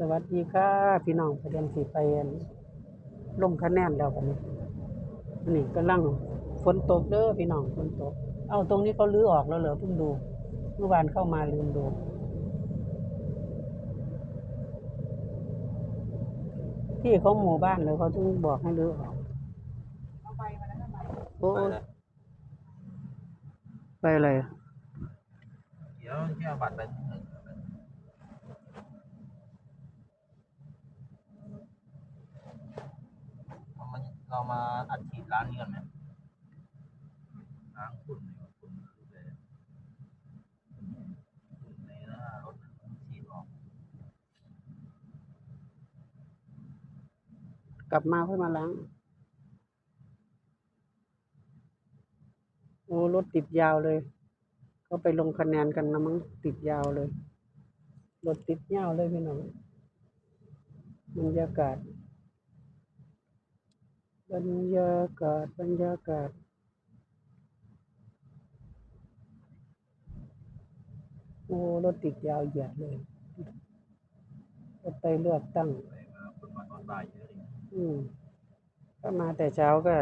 สวัสดีค่ะพี่น้องประเด็นสิไปอั่นลงคะแนนแล้วกันนี้นี่กำลังฝนตกเด้อพี่น้องฝนตก เอ้าตรงนี้เขาลื้อออกแล้วเหรอเพิ่งดูเมื่อวานเข้ามาลืมดูที่เขาหมู่บ้านเลยเขาต้องบอกให้ลื้อออกโอ้ยไปอะไรอะเดี๋ยวแค่เอาบัตรไป เรามาเรามาอัดฉีดร้านนี้กันไหมล้างฝุ่นในฝุ่นเลยฝุ่นในหน้ารถมันฉีดออก กลับมาค่อยมาล้าง โอ้รถติดยาวเลยเขาไปลงคะแนนกันนะมั้งติดยาวเลย รถติดยาวเลยพี่น้องบรรยากาศ บรรยากาศบรรยากาศโอ้รถติดยาวเหยียดเลยรถไปเลือกตั้งไปมาคนมาตอนบ่ายเยอะเลยอืมถ้ามาแต่เช้าก็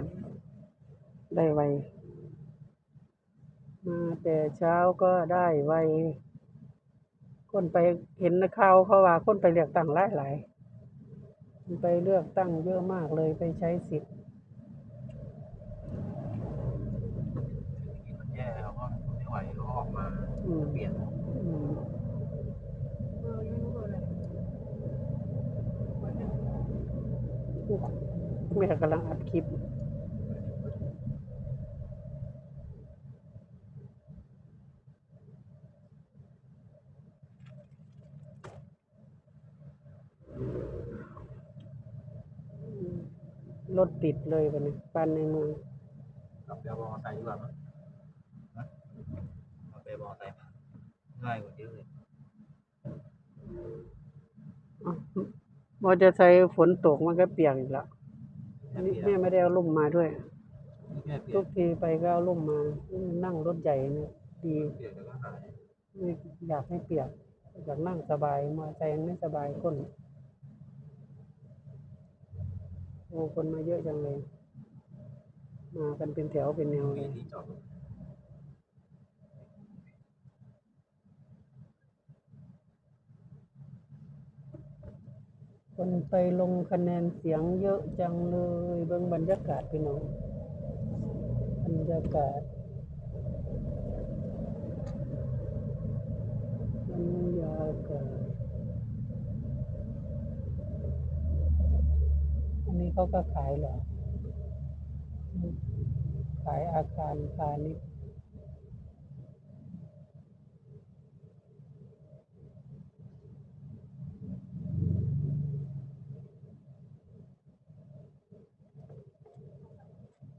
ได้ไว มาแต่เช้าก็ได้ไว คนไปเห็นข่าวเขาว่าคนไปเลือกตั้งหลายหลายไปเลือกตั้งเยอะมากเลยไปใช้สิทธิ์ เศรษฐกิจมันแย่เขาก็ไม่ไหวเขาก็ออกมา อืม เปลี่ยนอืมแม่กำลังอัดคลิปรถติดเลยวันนี้ปันในเมืองกลับไปเอามอเตอร์ไซค์ดีกว่ามั้งนะเอา ไปเอามอเตอร์ไซค์มาง่ายกว่าเยอะเลยอ๋อมอเตอร์ไซค์ฝนตกมันก็เปียกอีกแล้วแค่นี่เปลี่ยนแม่ไม่ได้เอาร่มมาด้วย แค่เปลี่ยทุนกทีไปก็เอาร่มมานั่งรถใหญ่เนี่ยดีเปลี่ยนแล้วก็หายไม่อยากให้เปียกอยากนั่งสบายมอเตอร์ไซค์ยังไม่สบายก้นโอ้คนมาเยอะจังเลย มากันเป็นแถวเป็นแนวเลมียที่จอดรถ คนไปลงคะแนนเสียงเยอะจังเลยเบิ่งบรรยากาศพี่น้องบรรยากาศบรรยากาศอันนี้เขาก็ขายเหรอ ขายอาคารพาณิชย์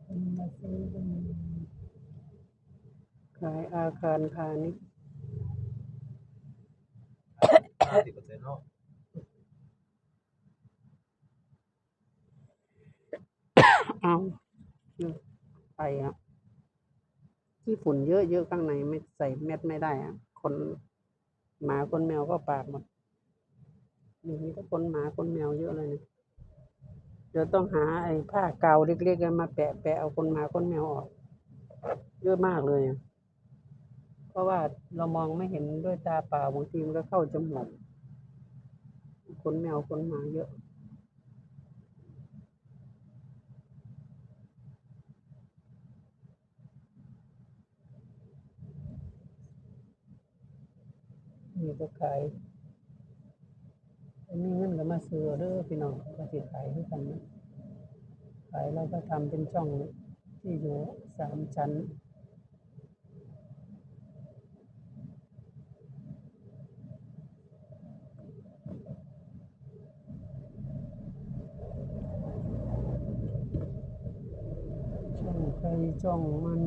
คนมาซื้อกันขาย อาคารพาณิชย์ห้าสิบเปอร์เซ็นต์แล้วเอาไปอะที่ฝุ่นเยอะๆข้างในไม่ใส่เม็ดไม่ได้อะ คนหมาคนแมวก็ปากหมดนี่มีแต่คนหมาคนแมวเยอะเลยเนี่ยเดี๋ยวต้องหาไอ้ผ้ากาวเล็กๆมาแปะแปะเอาคนหมาคนแมวออก เยอะมากเลยอะ เพราะว่าเรามองไม่เห็นด้วยตาเปล่าบางทีมันก็เข้าจมูกคนแมวคนหมาเยอะนี่ก็ขายมีเงินก็มาซื้อเด้อพี่น้องก็สิขายด้วยกันนะขายแล้วก็ทำเป็นช่องที่อยู่สามชั้น ช่องใคร ช่องมัน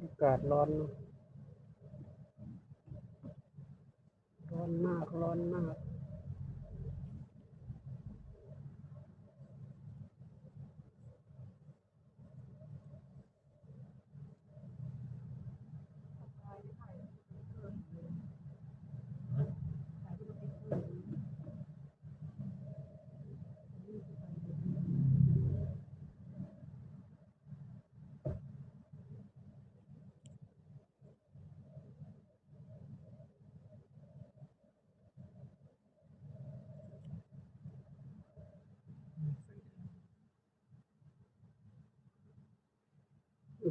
อากาศร้อน ร้อนมาก ร้อนมาก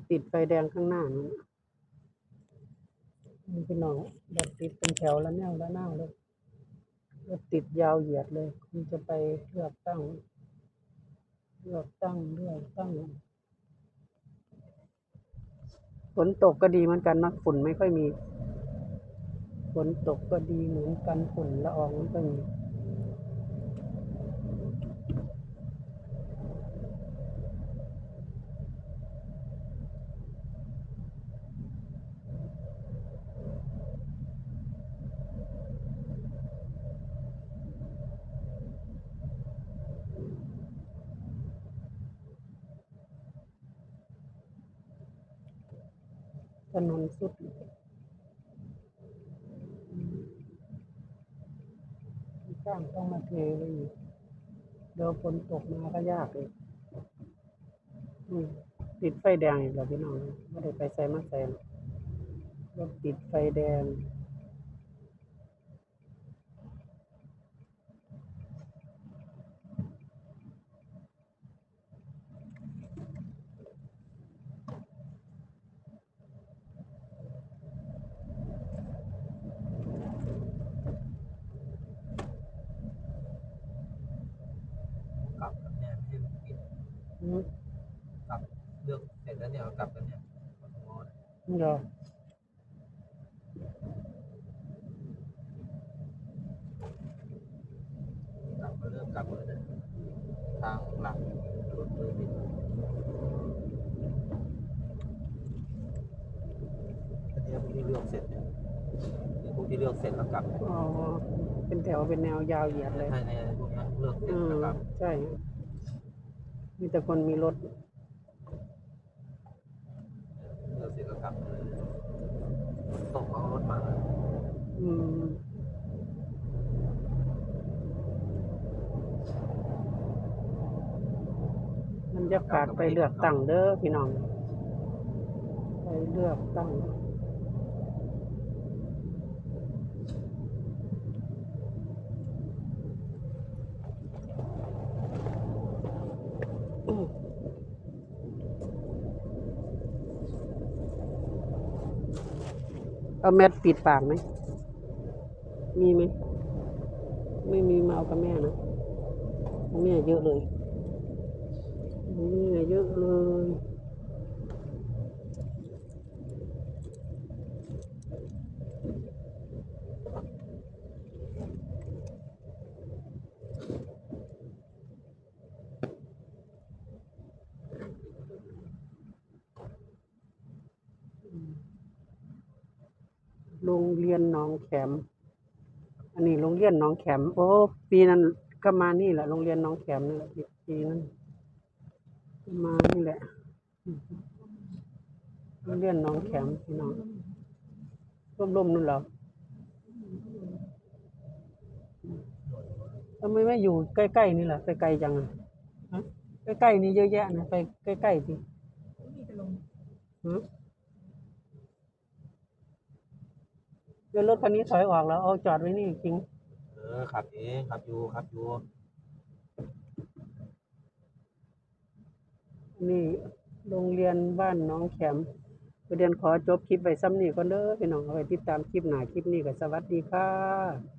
ติดไฟแดงข้างหน้านั่นี่พี่น้องรถติดเป็นแถวแล้วแนวแล้วหน้าเลยรถติดยาวเหยียดเลยคุณจะไปเลือกตั้ง เลือกตั้งเลือกตั้งฝนตกก็ดีเหมือนกันนะฝุ่นไม่ค่อยมีฝนตกก็ดีเหมือนกันฝุ่นละอองไม่ค่อยมี ถนนสุดจ้างต้องมาเทเลย เดี๋ยวฝนตกมาก็ยากเลยติดไฟแดงอีกแล้วพี่น้องไม่ได้ไปใส่มาใส่กรถติดไฟแดง กลับกันเนี่ยไม่ใช่กิน อืม กลับเลือกเสร็จแล้วเนี่ยกลับกันเนี่ยกทม เนี่ยเดี๋ยวกลับก็เริ่มกลับเลยนี่ยทางหลักรถเลยบินอันนี้พวกที่เลือกเสร็จเนี่ยพวกที่เลือกเสร็จแล้วกลับอ๋อเป็นแถวเป็นแนวยาวเหยียดเลยใช่ในพวกนี้ยเลือกเสร็จอืมแล้วกลับ ใช่ มีแต่คนมีรถ เลือกเสร็จแล้วกลับตกเอารถมาอืมบรรยากาศไปเลือกตั้งเด้อพี่น้อง ไปเลือกตั้งอืม เอาแมสปิดปากไหม มีไหม ไม่มีมาเอากับแม่นะแม่เยอะเลยแม่เยอะเลย โรงเรียนหนองแขม อันนี้โรงเรียนหนองแขม โอ้ปีนั้นก็มานี่แหละโรงเรียนหนองแขมนี่แหละปีนั้นมานี่แหละโรงเรียนหนองแขมพี่น้องร่มๆนู่นหรอทำไมไม่อยู่ใกล้ๆนี่ล่ะไปไกลจังอะใกล้ๆนี่เยอะแยะนะไปใกล้ๆสิฮะ เดี๋ยวรถคันนี้ถอยออกแล้วเอาจอดไว้นี่จริง เออขับเองขับอยู่ขับอยู่นี่โรงเรียนบ้านหน้องแขมประเด็นขอจบคลิปไว้ซ้ำนี่ก่อนเด้อพี่น้องเอาไว้ติดตามคลิปหน้าคลิปนี้ก็สวัสดีค่ะ